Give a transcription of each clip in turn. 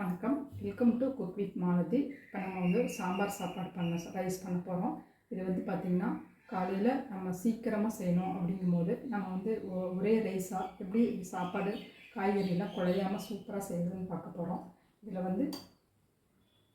வணக்கம். Welcome to cook with Malathi இப்போ நம்ம வந்து சாம்பார் சாப்பாடு பண்ண ரைஸ் பண்ண போகிறோம் இது வந்து பார்த்திங்கன்னா காலையில் நம்ம சீக்கிரமாக செய்யணும் அப்படிங்கும்போது நம்ம வந்து ஒ- ஒரே ரைஸாக எப்படி சாப்பாடு காய்கறிலாம் குழையாமல் சூப்பராக செய்யறதுன்னு பார்க்க போகிறோம் இதில் வந்து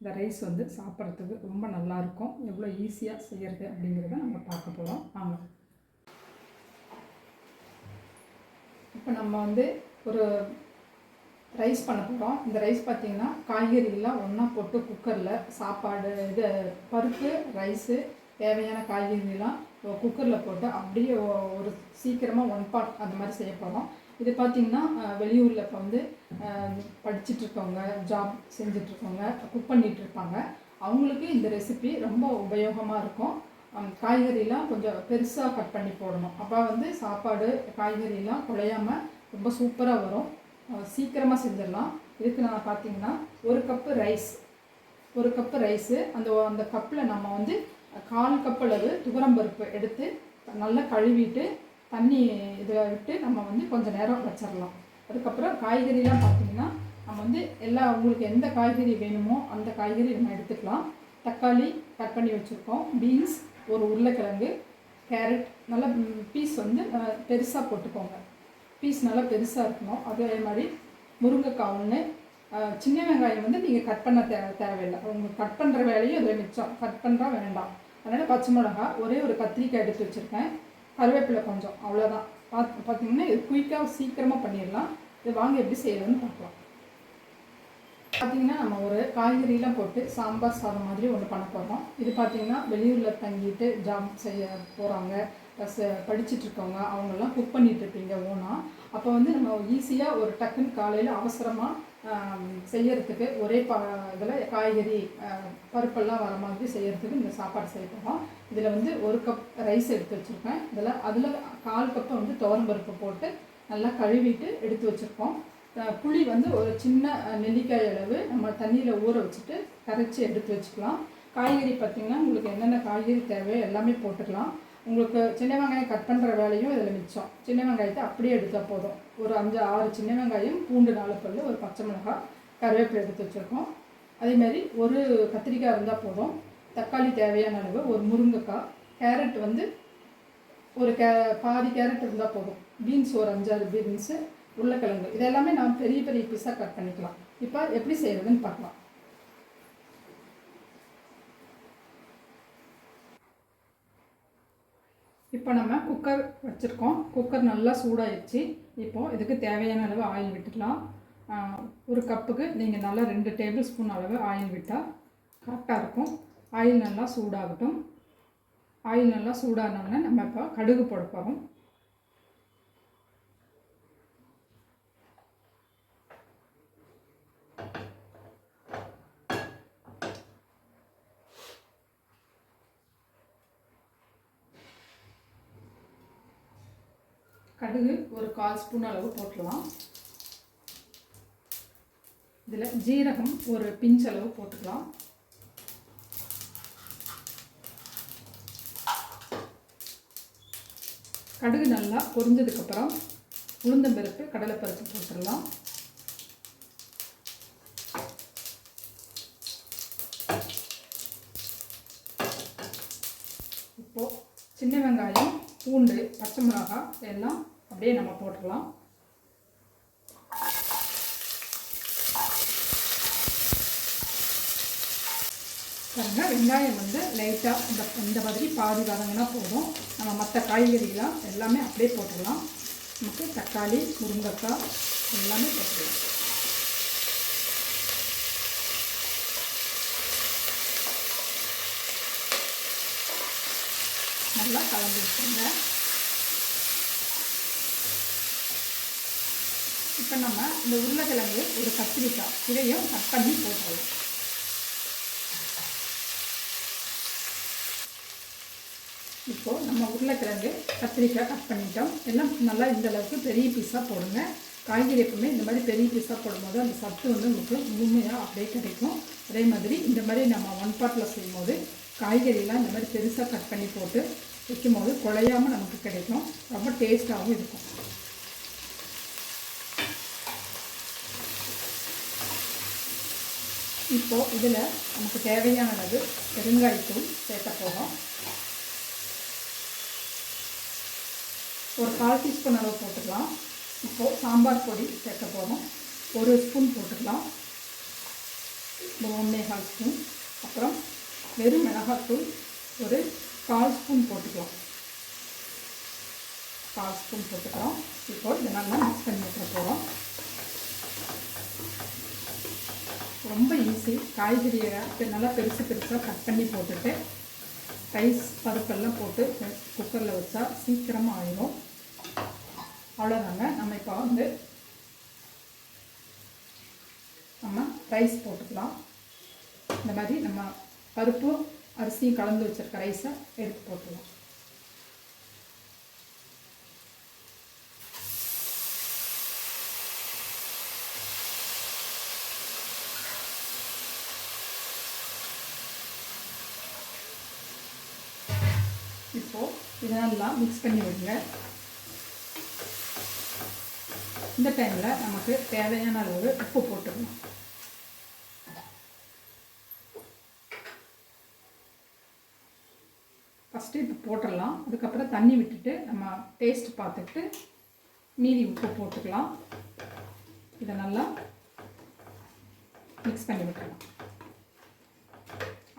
இந்த ரைஸ் வந்து சாப்பிட்றதுக்கு ரொம்ப நல்லாயிருக்கும் எவ்வளோ ஈஸியாக செய்கிறது அப்படிங்கிறத நம்ம பார்க்க போகிறோம் வாங்க. இப்போ நம்ம வந்து ஒரு ரைஸ் பண்ண போகிறோம் இந்த ரைஸ் பார்த்தீங்கன்னா காய்கறிலாம் ஒன்றா போட்டு குக்கரில் சாப்பாடு இது பருப்பு ரைஸு தேவையான காய்கறிலாம் குக்கரில் போட்டு அப்படியே ஒரு சீக்கிரமாக ஒன் பார்ட் அந்த மாதிரி செய்ய போகிறோம் இது பார்த்திங்கன்னா வெளியூரில் இப்போ வந்து படிச்சுட்ருக்கவங்க ஜாப் செஞ்சிட்ருக்கவங்க குக் பண்ணிகிட்ருப்பாங்க அவங்களுக்கு இந்த ரெசிபி ரொம்ப உபயோகமாக இருக்கும். காய்கறிலாம் கொஞ்சம் பெருசாக கட் பண்ணி போடணும். அப்போ வந்து சாப்பாடு காய்கறிலாம் குழையாமல் ரொம்ப சூப்பராக வரும். சீக்கிரமாக செஞ்சிடலாம். இதுக்கு நான் பார்த்தீங்கன்னா ஒரு கப்பு ரைஸ் ஒரு கப்பு ரைஸு அந்த அந்த கப்பில் நம்ம வந்து கால் கப் அளவு துவரம்பருப்பு எடுத்து நல்லா கழுவிட்டு தண்ணி இதை விட்டு நம்ம வந்து கொஞ்சம் நேரம் வச்சிடலாம். அதுக்கப்புறம் காய்கறிலாம் பார்த்தீங்கன்னா நம்ம வந்து எல்லா உங்களுக்கு எந்த காய்கறி வேணுமோ அந்த காய்கறி நம்ம எடுத்துக்கலாம். தக்காளி கட் பண்ணி வச்சுருக்கோம். பீன்ஸ் ஒரு உருளைக்கிழங்கு கேரட் நல்லா பீஸ் வந்து பெருசாக போட்டுக்கோங்க. பீஸ் நல்லா பெருசாக இருக்கணும். அதே மாதிரி முருங்கைக்காய் ஒன்று சின்ன வெங்காயம் வந்து நீங்கள் கட் பண்ண தே தேவையில்லை. உங்களுக்கு கட் பண்ணுற வேலையும் அதில் மிச்சம். கட் பண்ணுறா வேண்டாம். அதனால் பச்சை மிளகா ஒரே ஒரு கத்திரிக்காய் எடுத்து வச்சுருக்கேன். கருவேப்பிலை கொஞ்சம் அவ்வளோதான் பார்த்து பார்த்தீங்கன்னா இது குயிக்காக சீக்கிரமாக பண்ணிடலாம். இது வாங்க எப்படி செய்யறதுன்னு பார்க்கலாம். பார்த்தீங்கன்னா நம்ம ஒரு காய்கறிலாம் போட்டு சாம்பார் சாதம் மாதிரி ஒன்று பண்ண போகிறோம் இது பார்த்தீங்கன்னா வெளியூரில் தங்கிட்டு ஜாப் செய்ய போகிறாங்க படிச்சுட்டு இருக்கவங்க அவங்கெல்லாம் குக் பண்ணிட்டு இருப்பீங்க ஓனாக அப்போ வந்து நம்ம ஈஸியாக ஒரு டக்குன்னு காலையில் அவசரமாக செய்யறதுக்கு ஒரே பா இதில் காய்கறி பருப்பெல்லாம் வர மாதிரி செய்யறதுக்கு இந்த சாப்பாடு செய்ய போகிறோம் இதில் வந்து ஒரு கப் ரைஸ் எடுத்து வச்சுருக்கேன். இதில் அதில் கால் கப்பை வந்து துவரம் பருப்பு போட்டு நல்லா கழுவிட்டு எடுத்து வச்சுருக்கோம். புளி வந்து ஒரு சின்ன நெல்லிக்காய் அளவு நம்ம தண்ணியில் ஊற வச்சுட்டு கரைச்சி எடுத்து வச்சுக்கலாம். காய்கறி பார்த்திங்கன்னா உங்களுக்கு என்னென்ன காய்கறி தேவையோ எல்லாமே போட்டுக்கலாம் உங்களுக்கு சின்ன வெங்காயம் கட் பண்ணுற வேலையும் இதில் மிச்சம். சின்ன வெங்காயத்தை அப்படியே எடுத்தால் போதும். ஒரு அஞ்சு ஆறு சின்ன வெங்காயம் பூண்டு நாலு பல் ஒரு பச்சை மிளகாய் கருவேப்பிலை எடுத்து வச்சுருக்கோம். அதேமாதிரி ஒரு கத்திரிக்காய் இருந்தால் போதும். தக்காளி தேவையான அளவு ஒரு முருங்கைக்காய் கேரட் வந்து ஒரு கே பாதி கேரட் இருந்தால் போதும். பீன்ஸ் ஒரு அஞ்சாறு பீன்ஸு உருளைக்கிழங்கு. இதெல்லாமே நாம் பெரிய பெரிய பீஸாக கட் பண்ணிக்கலாம். இப்போ எப்படி செய்கிறதுன்னு பார்க்கலாம். இப்போ நம்ம குக்கர் வச்சுருக்கோம். குக்கர் நல்லா சூடாயிடுச்சு. இப்போது இதுக்கு தேவையான அளவு ஆயில் விட்டுக்கலாம். ஒரு கப்புக்கு நீங்கள் நல்லா ரெண்டு டேபிள் ஸ்பூன் அளவு ஆயில் விட்டால் கரெக்டாக இருக்கும். ஆயில் நல்லா சூடாகட்டும். ஆயில் நல்லா சூடானோடனே நம்ம இப்போ கடுகு போட போகிறோம் கடுகு ஒரு கால் ஸ்பூன் அளவு போட்டுடலாம் இதில் ஜீரகம் ஒரு பிஞ்ச் அளவு போட்டுக்கலாம். கடுகு நல்லா பொரிஞ்சதுக்கப்புறம் உளுந்தம்பருப்பு கடலைப்பருப்பு போட்டுடலாம். இப்போது சின்ன வெங்காயம் பூண்டு பச்சை மிளகாய் எல்லாம் அப்படியே நம்ம போட்டுடலாம் பாருங்க வெங்காயம் வந்து லைட்டாக இந்த இந்த மாதிரி பாதி வதங்கினா போதும். நம்ம மற்ற காய்கறிகளாக எல்லாமே அப்படியே போட்டுடலாம் நமக்கு தக்காளி முருங்கைக்காய் எல்லாமே போட்டுடலாம் நல்லா கலந்து விட்டுருங்க இப்போ நம்ம இந்த உருளைக்கிழங்கு ஒரு கத்திரிக்காய் இதையும் கட் பண்ணி போட்டுருவோம் இப்போது நம்ம உருளைக்கிழங்கு கத்திரிக்காய் கட் பண்ணிட்டோம். எல்லாம் நல்லா இந்த அளவுக்கு பெரிய பீஸாக போடுங்க. காய்கறி எப்பவுமே இந்த மாதிரி பெரிய பீஸாக போடும்போது அந்த சத்து வந்து உங்களுக்கு முழுமையாக அப்படியே கிடைக்கும். அதே மாதிரி இந்த மாதிரி நம்ம ஒன் பாட்டில் செய்யும்போது காய்கறிலாம் இந்த மாதிரி பெருசாக கட் பண்ணி போட்டு வைக்கும்போது குழையாமல் நமக்கு கிடைக்கும். ரொம்ப டேஸ்ட்டாகவும் இருக்கும். இப்போது இதில் நமக்கு தேவையான அளவு பெருங்காயத்தூள் சேர்க்க போகிறோம் ஒரு கால் டீஸ்பூன் அளவு போட்டுக்கலாம். இப்போது சாம்பார் பொடி சேர்க்க போகிறோம் ஒரு ஸ்பூன் போட்டுக்கலாம். ஒன்றே கால் ஸ்பூன் அப்புறம் வெறும் மிளகாத்தூள் ஒரு கால் ஸ்பூன் போட்டுக்கலாம். கால் ஸ்பூன் போட்டுக்கலாம். இப்போ இதை நல்லா மிக்ஸ் பண்ணி வைக்கிற போகிறோம் ரொம்ப ஈஸி காய்கறியை நல்லா பெருசு பெருசாக கட் பண்ணி போட்டுட்டு ரைஸ் பருப்பெல்லாம் போட்டு குக்கரில் வச்சா சீக்கிரமாக ஆயிடும் அவ்வளோதாங்க நம்ம இப்போ வந்து நம்ம ரைஸ் போட்டுக்கலாம். இந்த மாதிரி நம்ம பருப்பு அரிசியும் கலந்து வச்சிருக்க ரைஸை எடுத்து போட்டுக்கலாம் இப்போது இதெல்லாம் மிக்ஸ் பண்ணி விடுங்க இந்த டைமில் நமக்கு தேவையான அளவு உப்பு போட்டுக்கணும் ஃபஸ்ட்டு இப்போ போட்டுடலாம் அதுக்கப்புறம் தண்ணி விட்டுட்டு நம்ம டேஸ்ட் பார்த்துட்டு மீதி உப்பு போட்டுக்கலாம். இதை நல்லா மிக்ஸ் பண்ணி விட்டுக்கலாம்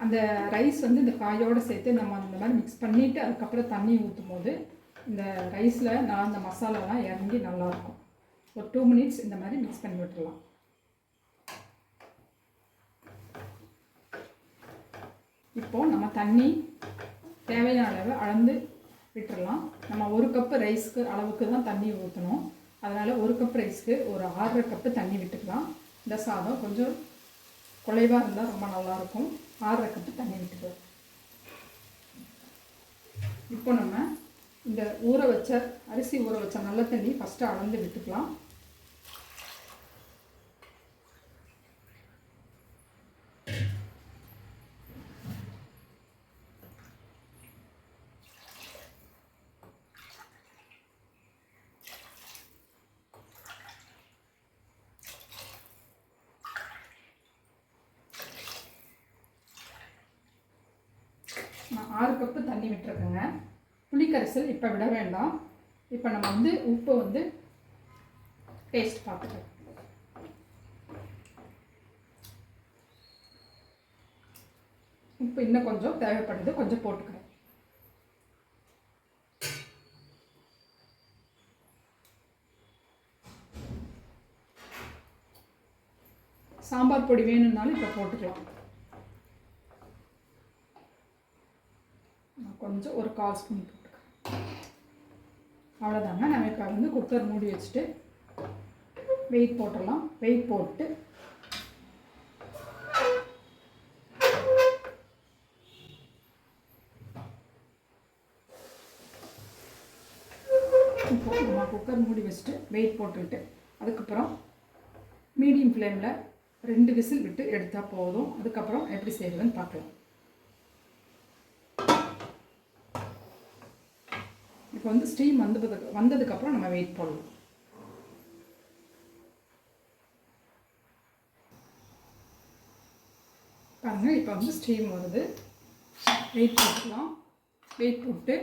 அந்த ரைஸ் வந்து இந்த காயோடு சேர்த்து நம்ம அந்த மாதிரி மிக்ஸ் பண்ணிவிட்டு அதுக்கப்புறம் தண்ணி ஊற்றும் போது இந்த ரைஸில் நான் அந்த மசாலாலாம் இறங்கி நல்லாயிருக்கும். ஒரு டூ மினிட்ஸ் இந்த மாதிரி மிக்ஸ் பண்ணி விட்டுறலாம். இப்போது நம்ம தண்ணி தேவையான அளவு அளந்து விட்டுறலாம். நம்ம ஒரு கப்பு ரைஸ்க்கு அளவுக்கு தான் தண்ணி ஊற்றணும் அதனால் ஒரு கப் ரைஸ்க்கு ஒரு ஆறரை கப்பு தண்ணி விட்டுக்கலாம். இந்த சாதம் கொஞ்சம் குலைவாக இருந்தால் ரொம்ப நல்லாயிருக்கும் ஆறரை கப்பு தண்ணி விட்டுக்கலாம். இப்போ நம்ம இந்த ஊற வச்ச அரிசி ஊற வச்ச நல்ல தண்ணி ஃபஸ்ட்டு அளந்து விட்டுக்கலாம். நான் ஆறு கப்பு தண்ணி விட்டுருக்கேங்க. புளிக்கரைசல் இப்போ விட வேண்டாம். இப்போ நம்ம வந்து உப்பு வந்து டேஸ்ட் பார்த்துக்கலாம் உப்பு இன்னும் கொஞ்சம் தேவைப்படுது கொஞ்சம் போட்டுக்கிறேன். சாம்பார் பொடி வேணும்னாலும் இப்போ போட்டுக்கலாம் நான் கொஞ்சம் ஒரு கால் ஸ்பூன் போட்டுக்கிறேன் அவ்வளோதாங்க நம்ம இப்போ வந்து குக்கர் மூடி வச்சுட்டு வெயிட் போட்டுடலாம். வெயிட் போட்டு இப்போ நம்ம குக்கர் மூடி வச்சுட்டு வெயிட் போட்டுக்கிட்டு அதுக்கப்புறம் மீடியம் ஃப்ளேமில் ரெண்டு விசில் விட்டு எடுத்தால் போதும். அதுக்கப்புறம் எப்படி செய்கிறதுன்னு பார்க்கலாம். இப்போ வந்து ஸ்டீம் வந்ததுக்கு வந்ததுக்கப்புறம் நம்ம வெயிட் போடலாம் பாருங்க இப்போ வந்து ஸ்டீம் வருது. வெயிட் போட்டுக்கலாம் வெயிட் போட்டு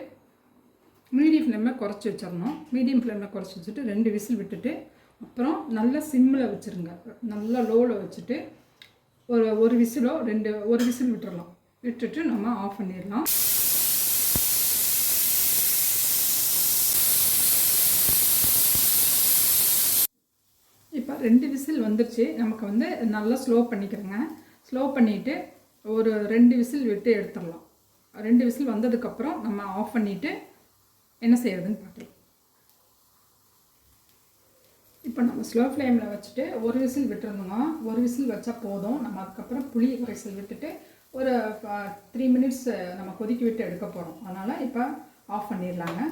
மீடியம் ஃப்ளேமில் குறைச்சி வச்சிடணும். மீடியம் ஃப்ளேமில் குறைச்சி வச்சுட்டு ரெண்டு விசில் விட்டுட்டு அப்புறம் நல்லா சிம்மில் வச்சுருங்க. நல்லா லோவில் வச்சுட்டு ஒரு ஒரு விசிலோ ரெண்டு ஒரு விசில் விட்டுறலாம். விட்டுட்டு நம்ம ஆஃப் பண்ணிடலாம் இப்போ ரெண்டு விசில் வந்துருச்சு. நமக்கு வந்து நல்லா ஸ்லோ பண்ணிக்கிறேங்க. ஸ்லோ பண்ணிவிட்டு ஒரு ரெண்டு விசில் விட்டு எடுத்துடலாம். ரெண்டு விசில் வந்ததுக்கப்புறம் நம்ம ஆஃப் பண்ணிவிட்டு என்ன செய்யறதுன்னு பார்க்கலாம். இப்போ நம்ம ஸ்லோ ஃப்ளேமில் வச்சுட்டு ஒரு விசில் விட்டுருந்தோங்க ஒரு விசில் வச்சா போதும். நம்ம அதுக்கப்புறம் புளி விசில் விட்டுட்டு ஒரு த்ரீ மினிட்ஸ் நம்ம கொதிக்க விட்டு எடுக்க போகிறோம் அதனால் இப்போ ஆஃப் பண்ணிடலாங்க.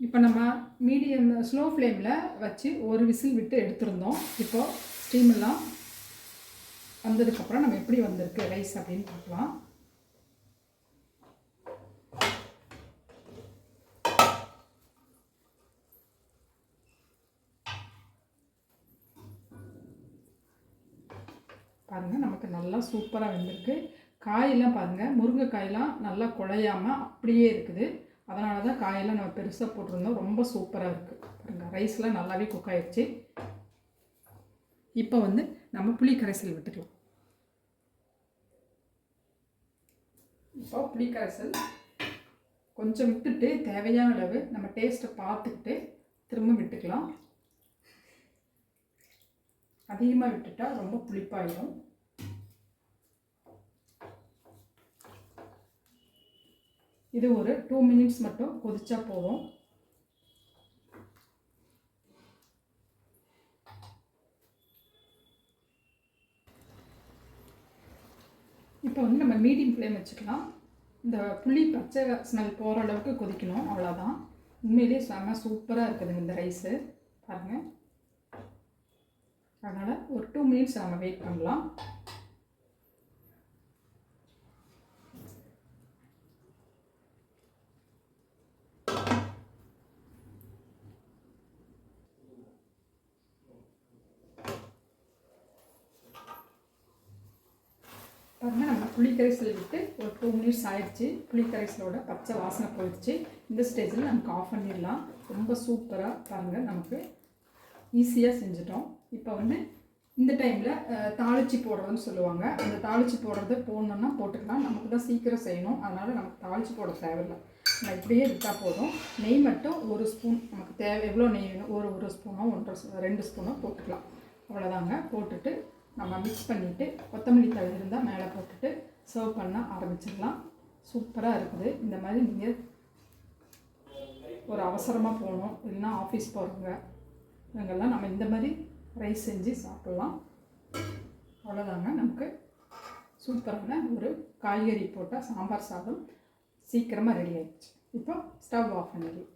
இப்போ நம்ம மீடியம் ஸ்லோ ஃப்ளேமில் வச்சு ஒரு விசில் விட்டு எடுத்திருந்தோம். இப்போது ஸ்டீமெல்லாம் வந்ததுக்கப்புறம் நம்ம எப்படி வந்திருக்கு ரைஸ் அப்படின்னு பார்க்கலாம். பாருங்கள் நமக்கு நல்லா சூப்பராக வந்திருக்கு. காயெல்லாம் பாருங்கள் முருங்கைக்காயெல்லாம் நல்லா குழையாமல் அப்படியே இருக்குது. அதனால தான் காயெல்லாம் நம்ம பெருசாக போட்டிருந்தோம். ரொம்ப சூப்பராக இருக்குது பாருங்கள் ரைஸ்லாம் நல்லாவே குக் ஆயிடுச்சு இப்போ வந்து நம்ம புளி கரைசல் விட்டுக்கலாம். இப்போ புளி கரைசல் கொஞ்சம் விட்டுட்டு தேவையான அளவு நம்ம டேஸ்ட்டை பார்த்துக்கிட்டு திரும்ப விட்டுக்கலாம். அதிகமாக விட்டுட்டா ரொம்ப புளிப்பாயிடும் இது ஒரு டூ மினிட்ஸ் மட்டும் கொதிச்சா போதும். இப்போ வந்து நம்ம மீடியம் ஃப்ளேம் வச்சுக்கலாம். இந்த புளி பச்சை ஸ்மெல் போகிற அளவுக்கு கொதிக்கணும். அவ்வளோதான் உண்மையிலேயே செம்ம சூப்பராக இருக்குதுங்க இந்த ரைஸு பாருங்கள் அதனால் ஒரு டூ மினிட்ஸ் நம்ம வெயிட் பண்ணலாம். பாருங்கள் நம்ம புளிக்கரைசல் விட்டு ஒரு டூ மினிட்ஸ் ஆயிடுச்சு. புளிக்கரைசலோட பச்சை வாசனை போயிடுச்சு. இந்த ஸ்டேஜில் நமக்கு ஆஃப் பண்ணிடலாம். ரொம்ப சூப்பராக பாருங்கள் நமக்கு ஈஸியாக செஞ்சிட்டோம். இப்போ வந்து இந்த டைமில் தாளிச்சு போடுறதுன்னு சொல்லுவாங்க. அந்த தாளிச்சு போடுறது போடணுன்னா போட்டுக்கலாம். நமக்கு தான் சீக்கிரம் செய்யணும். அதனால் நமக்கு தாளிச்சு போட தேவையில்லை. நம்ம இப்படியே விட்டால் போதும். நெய் மட்டும் ஒரு ஸ்பூன் நமக்கு தேவை எவ்வளோ நெய் வேணும்? ஒரு ஒரு ஸ்பூனோ ஒன்றரை ரெண்டு ஸ்பூனோ போட்டுக்கலாம். அவ்வளோதாங்க போட்டுட்டு நம்ம மிக்ஸ் பண்ணிவிட்டு கொத்தமல்லி தழை இருந்தால் மேலே போட்டுட்டு சர்வ் பண்ண ஆரம்பிச்சிடலாம். சூப்பராக இருக்குது. இந்த மாதிரி நீங்கள் ஒரு அவசரமாக போகணும். இல்லைன்னா ஆஃபீஸ் போகிறவங்க இவங்கெல்லாம் நம்ம இந்த மாதிரி ரைஸ் செஞ்சு சாப்பிட்லாம். அவ்வளோதாங்க நமக்கு சூப்பரான ஒரு காய்கறி போட்டால் சாம்பார் சாதம் சீக்கிரமாக ரெடி ஆகிடுச்சு இப்போ ஸ்டவ் ஆஃப் பண்ணிடலாம்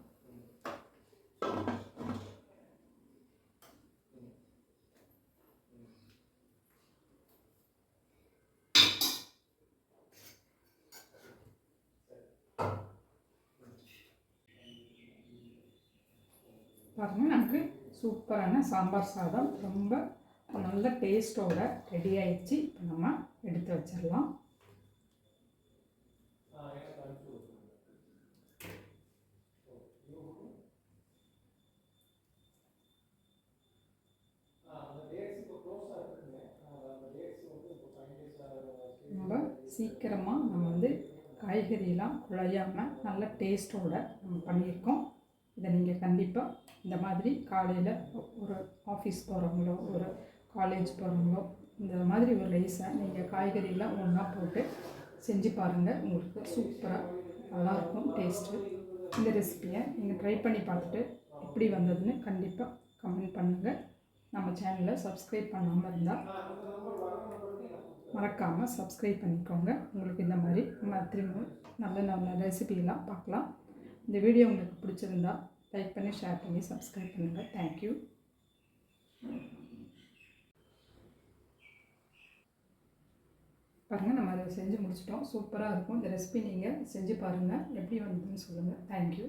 பாருங்கள் நமக்கு சூப்பரான சாம்பார் சாதம். ரொம்ப நல்ல டேஸ்ட்டோட ரெடி ஆயிடுச்சு. இப்போ நம்ம எடுத்து வச்சிடலாம். ரொம்ப சீக்கிரமாக நம்ம வந்து காய்கறியெல்லாம் குழையாமல் நல்ல டேஸ்ட்டோட நம்ம பண்ணியிருக்கோம். இதை நீங்கள் கண்டிப்பாக இந்த மாதிரி காலையில் ஒரு ஆஃபீஸ் போகிறவங்களோ ஒரு காலேஜ் போகிறவங்களோ இந்த மாதிரி ஒரு ரைஸை நீங்கள் காய்கறியெல்லாம் ஒன்றா போட்டு செஞ்சு பாருங்கள் உங்களுக்கு சூப்பராக நல்லாயிருக்கும் டேஸ்ட்டு இந்த ரெசிபியை நீங்கள் ட்ரை பண்ணி பார்த்துட்டு எப்படி வந்ததுன்னு கண்டிப்பாக கமெண்ட் பண்ணுங்கள் நம்ம சேனலை சப்ஸ்கிரைப் பண்ணாமல் இருந்தால் மறக்காமல் சப்ஸ்கிரைப் பண்ணிக்கோங்க. உங்களுக்கு இந்த மாதிரி நம்ம திரும்ப நல்ல நல்ல ரெசிபியெல்லாம் பார்க்கலாம். இந்த வீடியோ உங்களுக்கு பிடிச்சிருந்தா லைக் பண்ணி ஷேர் பண்ணி சப்ஸ்கிரைப் பண்ணுங்கள் தேங்க்யூ பாருங்கள் நம்ம அதை செஞ்சு முடிச்சிட்டோம். சூப்பராக இருக்கும். இந்த ரெசிபி நீங்கள் செஞ்சு பாருங்கள் எப்படி வந்ததுன்னு சொல்லுங்கள் தேங்க்யூ